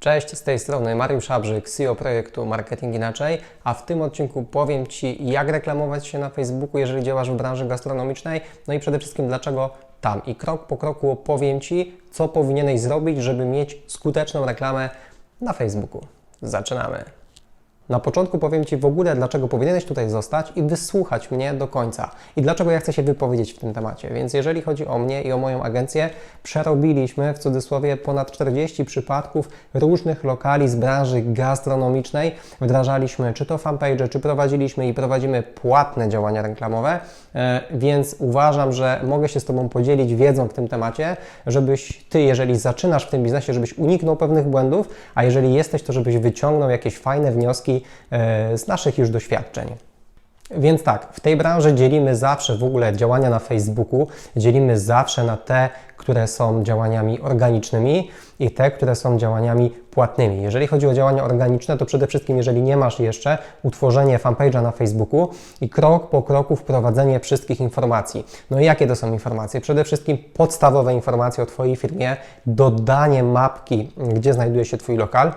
Cześć, z tej strony Mariusz Szabrzyk, CEO projektu Marketing Inaczej, a w tym odcinku powiem Ci, jak reklamować się na Facebooku, jeżeli działasz w branży gastronomicznej, no i przede wszystkim dlaczego tam. I krok po kroku opowiem Ci, co powinieneś zrobić, żeby mieć skuteczną reklamę na Facebooku. Zaczynamy. Na początku powiem Ci w ogóle, dlaczego powinieneś tutaj zostać i wysłuchać mnie do końca. I dlaczego ja chcę się wypowiedzieć w tym temacie. Więc jeżeli chodzi o mnie i o moją agencję, przerobiliśmy w cudzysłowie ponad 40 przypadków różnych lokali z branży gastronomicznej. Wdrażaliśmy czy to fanpage, czy prowadziliśmy i prowadzimy płatne działania reklamowe. E, Więc uważam, że mogę się z Tobą podzielić wiedzą w tym temacie, żebyś Ty, jeżeli zaczynasz w tym biznesie, żebyś uniknął pewnych błędów, a jeżeli jesteś, to żebyś wyciągnął jakieś fajne wnioski e, z naszych już doświadczeń. Więc tak, w tej branży dzielimy zawsze w ogóle działania na Facebooku, dzielimy zawsze na te, które są działaniami organicznymi i te, które są działaniami płatnymi. Jeżeli chodzi o działania organiczne, to przede wszystkim, jeżeli nie masz jeszcze, utworzenie fanpage'a na Facebooku i krok po kroku wprowadzenie wszystkich informacji. No i jakie to są informacje? Przede wszystkim podstawowe informacje o Twojej firmie, dodanie mapki, gdzie znajduje się Twój lokal,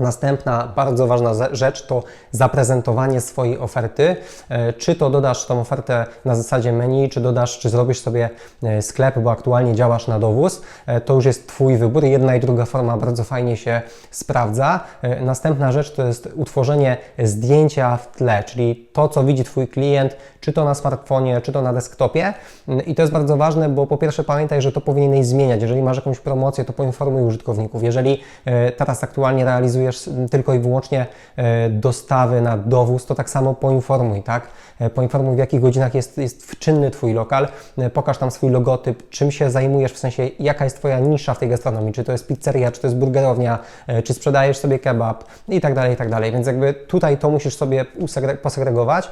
Następna bardzo ważna ze- rzecz to zaprezentowanie swojej oferty. E, Czy to dodasz tą ofertę na zasadzie menu, czy dodasz, czy zrobisz sobie e, sklep, bo aktualnie działasz na dowóz, e, to już jest Twój wybór. Jedna i druga forma bardzo fajnie się sprawdza. Następna rzecz to jest utworzenie zdjęcia w tle, czyli to, co widzi Twój klient, czy to na smartfonie, czy to na desktopie. Mm, I to jest bardzo ważne, bo po pierwsze pamiętaj, że to powinieneś zmieniać. Jeżeli masz jakąś promocję, to poinformuj użytkowników. Jeżeli e, teraz aktualnie realizujesz tylko i wyłącznie e, dostawy na dowóz, to tak samo poinformuj, tak? E, Poinformuj, w jakich godzinach jest, jest czynny Twój lokal, pokaż tam swój logotyp, czym się zajmujesz, w sensie jaka jest Twoja nisza w tej gastronomii, czy to jest pizzeria, czy to jest burgerownia, czy sprzedajesz sobie kebab i tak dalej, i tak dalej. Więc jakby tutaj to musisz sobie posegregować,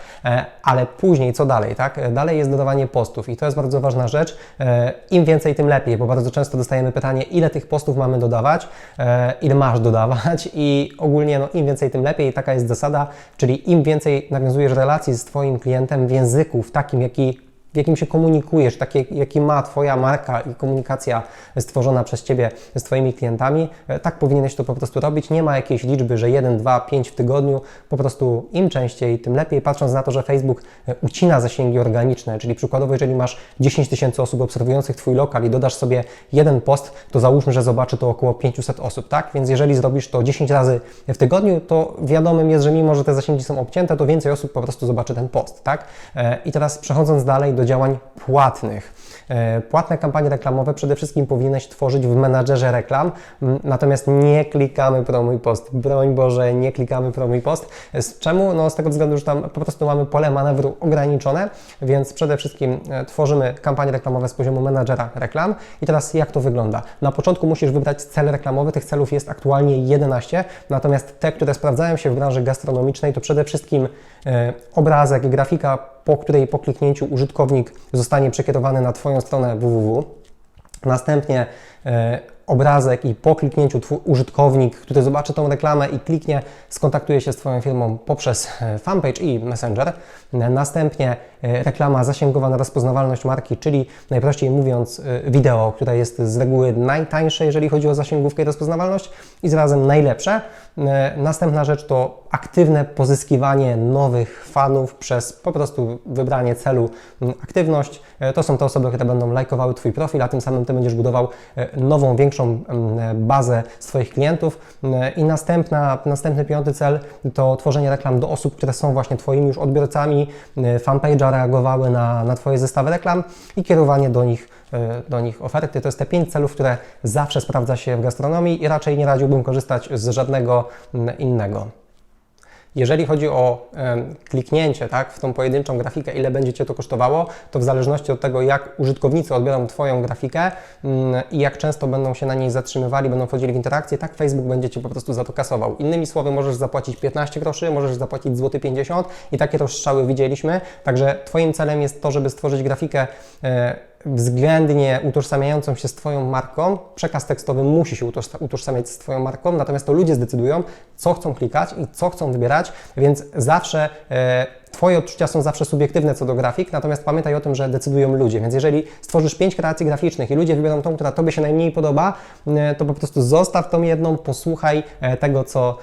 ale później co dalej, tak? E, Dalej jest dodawanie postów i to jest bardzo ważna rzecz. E, Im więcej, tym lepiej, bo bardzo często dostajemy pytanie, ile tych postów mamy dodawać, e, ile masz dodawać i ogólnie no, im więcej, tym lepiej. Taka jest zasada, czyli im więcej nawiązujesz relacji z Twoim klientem w języku, w takim, jaki jakim się komunikujesz, takie, jaki ma Twoja marka i komunikacja stworzona przez Ciebie z Twoimi klientami, e, tak powinieneś to po prostu robić. Nie ma jakiejś liczby, że 1, 2, 5 w tygodniu, po prostu im częściej, tym lepiej, patrząc na to, że Facebook e, ucina zasięgi organiczne, czyli przykładowo, jeżeli masz 10 tysięcy osób obserwujących Twój lokal i dodasz sobie jeden post, to załóżmy, że zobaczy to około 500 osób, tak? Więc jeżeli zrobisz to 10 razy w tygodniu, to wiadomym jest, że mimo, że te zasięgi są obcięte, to więcej osób po prostu zobaczy ten post, tak? E, I teraz przechodząc dalej do działań płatnych. E, Płatne kampanie reklamowe przede wszystkim powinieneś tworzyć w menadżerze reklam, natomiast nie klikamy promuj post. Broń Boże, nie klikamy promuj post. Z czemu? No z tego względu, że tam po prostu mamy pole manewru ograniczone, więc przede wszystkim e, tworzymy kampanie reklamowe z poziomu menadżera reklam. I teraz jak to wygląda? Na początku musisz wybrać cel reklamowy, tych celów jest aktualnie 11, natomiast te, które sprawdzają się w branży gastronomicznej, to przede wszystkim e, obrazek, grafika, po której po kliknięciu użytkownik zostanie przekierowany na Twoją stronę www. Następnie e, obrazek i po kliknięciu twój użytkownik, który zobaczy tą reklamę i kliknie, skontaktuje się z Twoją firmą poprzez e, fanpage i Messenger. Następnie e, reklama zasięgowa na rozpoznawalność marki, czyli najprościej mówiąc e, wideo, które jest z reguły najtańsze, jeżeli chodzi o zasięgówkę i rozpoznawalność i zarazem najlepsze. Następna rzecz to aktywne pozyskiwanie nowych fanów przez po prostu wybranie celu m, aktywność. To są te osoby, które będą lajkowały Twój profil, a tym samym Ty będziesz budował nową, większą m, bazę swoich klientów. E, I następna, następny piąty cel to tworzenie reklam do osób, które są właśnie Twoimi już odbiorcami, e, fanpage'a reagowały na, na Twoje zestawy reklam i kierowanie do nich e, do nich oferty. To jest te pięć celów, które zawsze sprawdza się w gastronomii i raczej nie radziłbym korzystać z żadnego innego. Jeżeli chodzi o em, kliknięcie tak, w tą pojedynczą grafikę, ile będzie Cię to kosztowało, to w zależności od tego, jak użytkownicy odbiorą Twoją grafikę mm, i jak często będą się na niej zatrzymywali, będą wchodzili w interakcję, tak Facebook będzie Cię po prostu za to kasował. Innymi słowy, możesz zapłacić 15 groszy, możesz zapłacić złoty 50 i takie rozstrzały widzieliśmy. Także Twoim celem jest to, żeby stworzyć grafikę e, względnie utożsamiającą się z Twoją marką. Przekaz tekstowy musi się utożsa- utożsamiać z Twoją marką, natomiast to ludzie zdecydują, co chcą klikać i co chcą wybierać, więc zawsze e, Twoje odczucia są zawsze subiektywne co do grafik, natomiast pamiętaj o tym, że decydują ludzie. Więc jeżeli stworzysz pięć kreacji graficznych i ludzie wybiorą tą, która Tobie się najmniej podoba, e, to po prostu zostaw tą jedną, posłuchaj e, tego, co,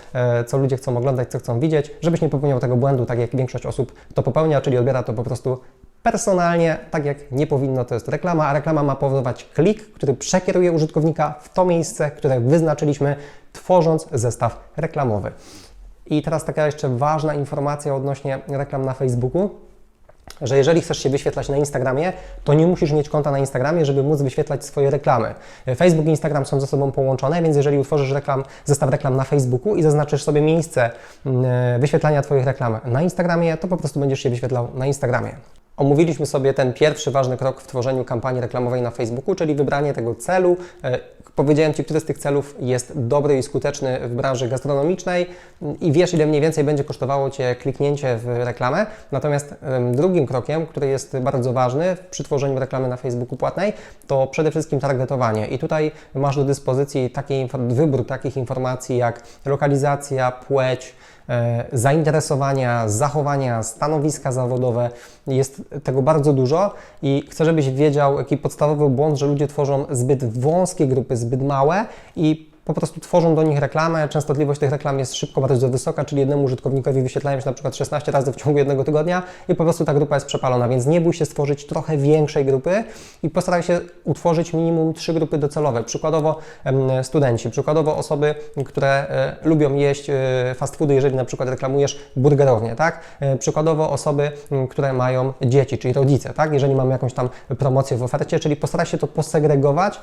co ludzie chcą oglądać, co chcą widzieć, żebyś nie popełniał tego błędu, tak jak większość osób to popełnia, czyli odbiera to po prostu personalnie, tak jak nie powinno, to jest reklama, a reklama ma powodować klik, który przekieruje użytkownika w to miejsce, które wyznaczyliśmy, tworząc zestaw reklamowy. I teraz taka jeszcze ważna informacja odnośnie reklam na Facebooku że jeżeli chcesz się wyświetlać na Instagramie, to nie musisz mieć konta na Instagramie, żeby móc wyświetlać swoje reklamy. Facebook i Instagram są ze sobą połączone, więc jeżeli utworzysz reklam, zestaw reklam na Facebooku i zaznaczysz sobie miejsce mm, wyświetlania Twoich reklam na Instagramie, to po prostu będziesz się wyświetlał na Instagramie. Omówiliśmy sobie ten pierwszy ważny krok w tworzeniu kampanii reklamowej na Facebooku, czyli wybranie tego celu. E, Powiedziałem Ci, który z tych celów jest dobry i skuteczny w branży gastronomicznej i wiesz, ile mniej więcej będzie kosztowało Cię kliknięcie w reklamę. Natomiast drugim krokiem, który jest bardzo ważny przy tworzeniu reklamy na Facebooku płatnej, to przede wszystkim targetowanie. I tutaj masz do dyspozycji taki wybór takich informacji jak lokalizacja, płeć, zainteresowania, zachowania, stanowiska zawodowe. Jest tego bardzo dużo i chcę, żebyś wiedział, jaki podstawowy błąd, że ludzie tworzą zbyt wąskie grupy, zbyt małe i po prostu tworzą do nich reklamę. Częstotliwość tych reklam jest szybko bardzo wysoka, czyli jednemu użytkownikowi wyświetlają się na przykład 16 razy w ciągu jednego tygodnia i po prostu ta grupa jest przepalona, więc nie bój się stworzyć trochę większej grupy i postaraj się utworzyć minimum trzy grupy docelowe. Przykładowo studenci, przykładowo osoby, które e, lubią jeść e, fast foody, jeżeli na przykład reklamujesz burgerownię, tak? E, przykładowo osoby, które mają dzieci, czyli rodzice, tak? Jeżeli mamy jakąś tam promocję w ofercie, czyli postaraj się to posegregować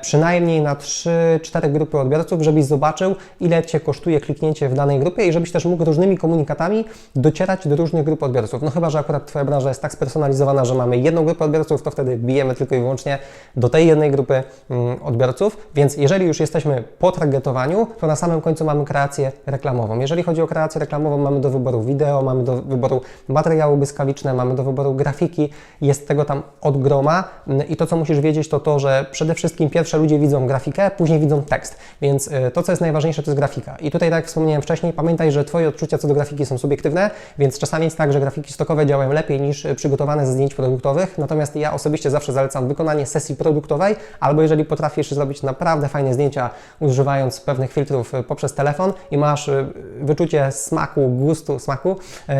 przynajmniej na 3-4 grupy odbiorców, żebyś zobaczył, ile Cię kosztuje kliknięcie w danej grupie i żebyś też mógł różnymi komunikatami docierać do różnych grup odbiorców. No chyba, że akurat Twoja branża jest tak spersonalizowana, że mamy jedną grupę odbiorców, to wtedy bijemy tylko i wyłącznie do tej jednej grupy mm, odbiorców, więc jeżeli już jesteśmy po targetowaniu, to na samym końcu mamy kreację reklamową. Jeżeli chodzi o kreację reklamową, mamy do wyboru wideo, mamy do wyboru materiały błyskawiczne, mamy do wyboru grafiki, jest tego tam od groma Mm, i to, co musisz wiedzieć, to to, że przede wszystkim pierwsze ludzie widzą grafikę, później widzą tekst, więc y, to, co jest najważniejsze, to jest grafika. I tutaj, tak jak wspomniałem wcześniej, pamiętaj, że Twoje odczucia co do grafiki są subiektywne, więc czasami jest tak, że grafiki stokowe działają lepiej niż y, przygotowane ze zdjęć produktowych, natomiast ja osobiście zawsze zalecam wykonanie sesji produktowej, albo jeżeli potrafisz zrobić naprawdę fajne zdjęcia używając pewnych filtrów y, poprzez telefon i masz wyczucie smaku, gustu, smaku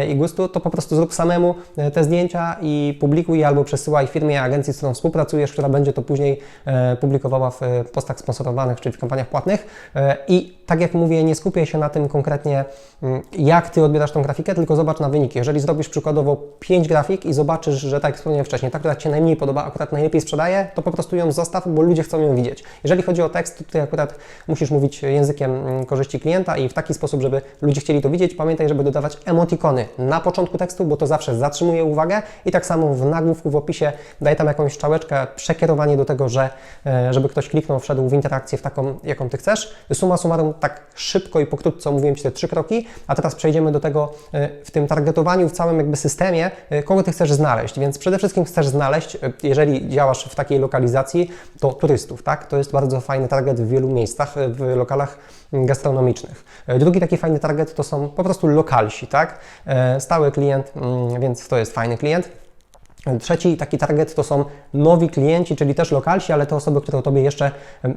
i gustu, to po prostu zrób samemu te zdjęcia i publikuj albo przesyłaj firmie, agencji, z którą współpracujesz, która będzie to później e, publikowała w e, postach sponsorowanych, czyli w kampaniach płatnych. E, I tak jak mówię, nie skupiaj się na tym konkretnie, mm, jak Ty odbierasz tą grafikę, tylko zobacz na wyniki. Jeżeli zrobisz przykładowo 5 grafik i zobaczysz, że tak jak wspomniałem wcześniej, ta, która Ci najmniej podoba, akurat najlepiej sprzedaje, to po prostu ją zostaw, bo ludzie chcą ją widzieć. Jeżeli chodzi o tekst, to tutaj akurat musisz mówić językiem mm, korzyści klienta i w taki sposób, żeby ludzie chcieli to widzieć. Pamiętaj, żeby dodawać emotikony na początku tekstu, bo to zawsze zatrzymuje uwagę i tak samo w nagłówku, w opisie daj tam jakąś strzałeczkę, przekierowanie do tego, że e, żeby ktoś kliknął, wszedł w interakcję w taką, jaką Ty chcesz. Suma summarum, tak szybko i pokrótce omówiłem Ci te trzy kroki, a teraz przejdziemy do tego e, w tym targetowaniu, w całym jakby systemie, e, kogo Ty chcesz znaleźć. Więc przede wszystkim chcesz znaleźć, e, jeżeli działasz w takiej lokalizacji, to turystów, tak? To jest bardzo fajny target w wielu miejscach, w lokalach gastronomicznych. Drugi taki fajny target to są po prostu lokalsi, tak? Stały klient, mm, więc to jest fajny klient. Trzeci taki target to są nowi klienci, czyli też lokalsi, ale to osoby, które o Tobie jeszcze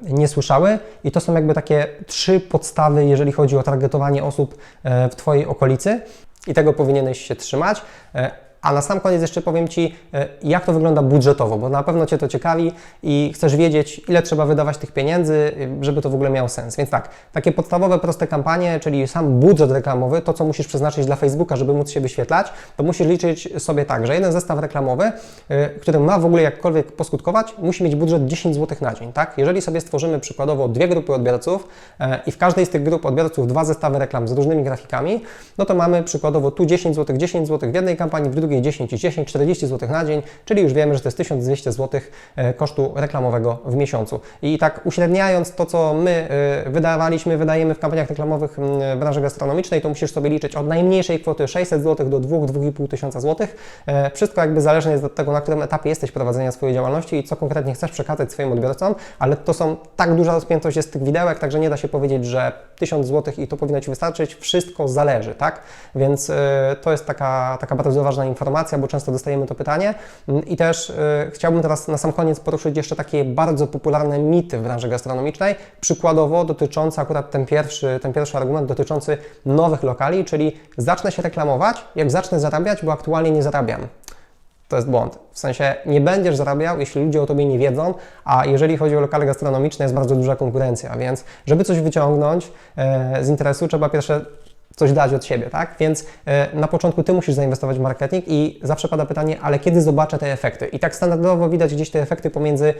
nie słyszały. I to są jakby takie trzy podstawy, jeżeli chodzi o targetowanie osób e, w Twojej okolicy. I tego powinieneś się trzymać. E, A na sam koniec jeszcze powiem Ci, e, jak to wygląda budżetowo, bo na pewno Cię to ciekawi i chcesz wiedzieć, ile trzeba wydawać tych pieniędzy, y, żeby to w ogóle miało sens. Więc tak, takie podstawowe, proste kampanie, czyli sam budżet reklamowy, to co musisz przeznaczyć dla Facebooka, żeby móc się wyświetlać, to musisz liczyć sobie tak, że jeden zestaw reklamowy, y, który ma w ogóle jakkolwiek poskutkować, musi mieć budżet 10 zł na dzień, tak? Jeżeli sobie stworzymy przykładowo dwie grupy odbiorców e, i w każdej z tych grup odbiorców dwa zestawy reklam z różnymi grafikami, no to mamy przykładowo tu 10 zł, 10 zł w jednej kampanii, w drugiej drugiej 10 i 10, 40 zł na dzień, czyli już wiemy, że to jest 1200 zł e, kosztu reklamowego w miesiącu. I tak uśredniając to, co my e, wydawaliśmy, wydajemy w kampaniach reklamowych w branży gastronomicznej, to musisz sobie liczyć od najmniejszej kwoty 600 zł do 2-2,5 tysiąca złotych. E, wszystko jakby zależne jest od tego, na którym etapie jesteś prowadzenia swojej działalności i co konkretnie chcesz przekazać swoim odbiorcom, ale to są tak duża rozpiętość jest tych widełek, także nie da się powiedzieć, że 1000 zł i to powinno Ci wystarczyć. Wszystko zależy, tak? Więc to jest taka, taka bardzo ważna informacja, bo często dostajemy to pytanie. Mm, I też chciałbym teraz na sam koniec poruszyć jeszcze takie bardzo popularne mity w branży gastronomicznej, przykładowo dotyczące akurat ten pierwszy, ten pierwszy argument dotyczący nowych lokali, czyli zacznę się reklamować, jak zacznę zarabiać, bo aktualnie nie zarabiam. To jest błąd. W sensie nie będziesz zarabiał, jeśli ludzie o tobie nie wiedzą, a jeżeli chodzi o lokale gastronomiczne, jest bardzo duża konkurencja, więc żeby coś wyciągnąć e, z interesu, trzeba pierwsze coś dać od siebie, tak? Więc e, na początku Ty musisz zainwestować w marketing i zawsze pada pytanie, ale kiedy zobaczę te efekty? I tak standardowo widać gdzieś te efekty pomiędzy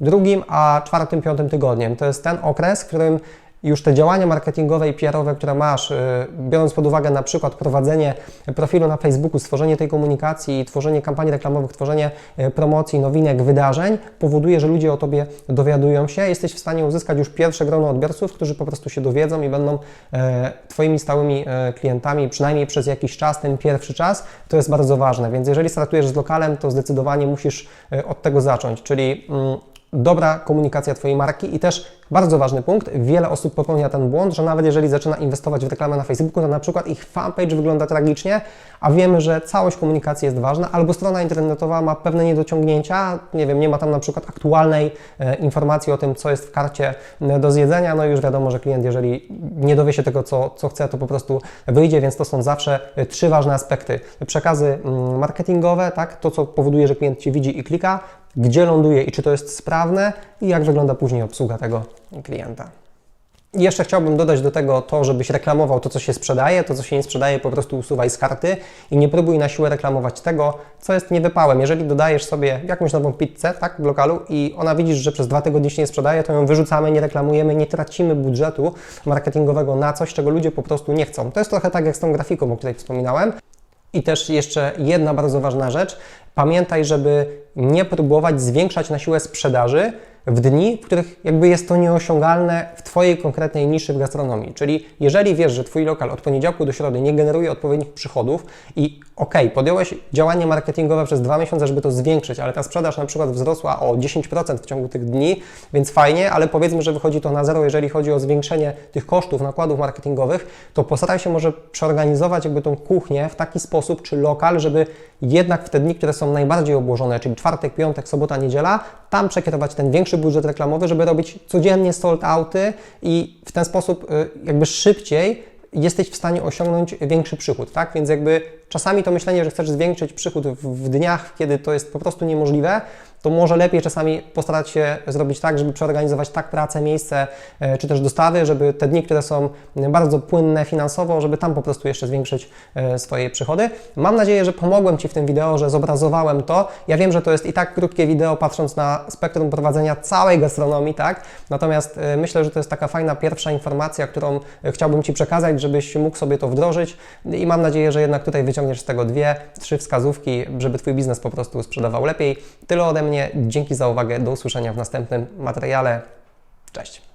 drugim a czwartym, piątym tygodniem. To jest ten okres, w którym już te działania marketingowe i PR-owe, które masz, y, biorąc pod uwagę na przykład prowadzenie profilu na Facebooku, stworzenie tej komunikacji, tworzenie kampanii reklamowych, tworzenie y, promocji, nowinek, wydarzeń, powoduje, że ludzie o Tobie dowiadują się, jesteś w stanie uzyskać już pierwsze grono odbiorców, którzy po prostu się dowiedzą i będą e, Twoimi stałymi e, klientami, przynajmniej przez jakiś czas, ten pierwszy czas, to jest bardzo ważne, więc jeżeli startujesz z lokalem, to zdecydowanie musisz e, od tego zacząć, czyli mm, dobra komunikacja Twojej marki. I też bardzo ważny punkt, wiele osób popełnia ten błąd, że nawet jeżeli zaczyna inwestować w reklamę na Facebooku, to na przykład ich fanpage wygląda tragicznie, a wiemy, że całość komunikacji jest ważna, albo strona internetowa ma pewne niedociągnięcia, nie wiem, nie ma tam na przykład aktualnej e, informacji o tym, co jest w karcie e, do zjedzenia, no i już wiadomo, że klient, jeżeli nie dowie się tego, co, co chce, to po prostu wyjdzie, więc to są zawsze e, trzy ważne aspekty. Przekazy mm, marketingowe, tak, to co powoduje, że klient Ci widzi i klika, gdzie ląduje i czy to jest sprawne i jak wygląda później obsługa tego klienta. Jeszcze chciałbym dodać do tego to, żebyś reklamował to, co się sprzedaje, to, co się nie sprzedaje, po prostu usuwaj z karty i nie próbuj na siłę reklamować tego, co jest niewypałem. Jeżeli dodajesz sobie jakąś nową pizzę tak, w lokalu i ona widzisz, że przez dwa tygodnie się nie sprzedaje, to ją wyrzucamy, nie reklamujemy, nie tracimy budżetu marketingowego na coś, czego ludzie po prostu nie chcą. To jest trochę tak jak z tą grafiką, o której wspominałem. I też jeszcze jedna bardzo ważna rzecz. Pamiętaj, żeby nie próbować zwiększać na siłę sprzedaży, w dni, w których jakby jest to nieosiągalne w Twojej konkretnej niszy w gastronomii. Czyli jeżeli wiesz, że Twój lokal od poniedziałku do środy nie generuje odpowiednich przychodów i ok, podjąłeś działanie marketingowe przez dwa miesiące, żeby to zwiększyć, ale ta sprzedaż na przykład wzrosła o 10% w ciągu tych dni, więc fajnie, ale powiedzmy, że wychodzi to na zero, jeżeli chodzi o zwiększenie tych kosztów, nakładów marketingowych, to postaraj się może przeorganizować jakby tą kuchnię w taki sposób, czy lokal, żeby jednak w te dni, które są najbardziej obłożone, czyli czwartek, piątek, sobota, niedziela, tam przekierować ten większy budżet reklamowy, żeby robić codziennie sold outy i w ten sposób y, jakby szybciej jesteś w stanie osiągnąć większy przychód, tak? Więc jakby czasami to myślenie, że chcesz zwiększyć przychód w, w dniach, kiedy to jest po prostu niemożliwe, to może lepiej czasami postarać się zrobić tak, żeby przeorganizować tak pracę, miejsce, e, czy też dostawy, żeby te dni, które są bardzo płynne finansowo, żeby tam po prostu jeszcze zwiększyć e, swoje przychody. Mam nadzieję, że pomogłem Ci w tym wideo, że zobrazowałem to. Ja wiem, że to jest i tak krótkie wideo, patrząc na spektrum prowadzenia całej gastronomii, tak? Natomiast e, myślę, że to jest taka fajna pierwsza informacja, którą chciałbym Ci przekazać, żebyś mógł sobie to wdrożyć i mam nadzieję, że jednak tutaj wyciągniesz z tego dwie, trzy wskazówki, żeby Twój biznes po prostu sprzedawał lepiej. Tyle ode mnie. Dzięki za uwagę. Do usłyszenia w następnym materiale. Cześć.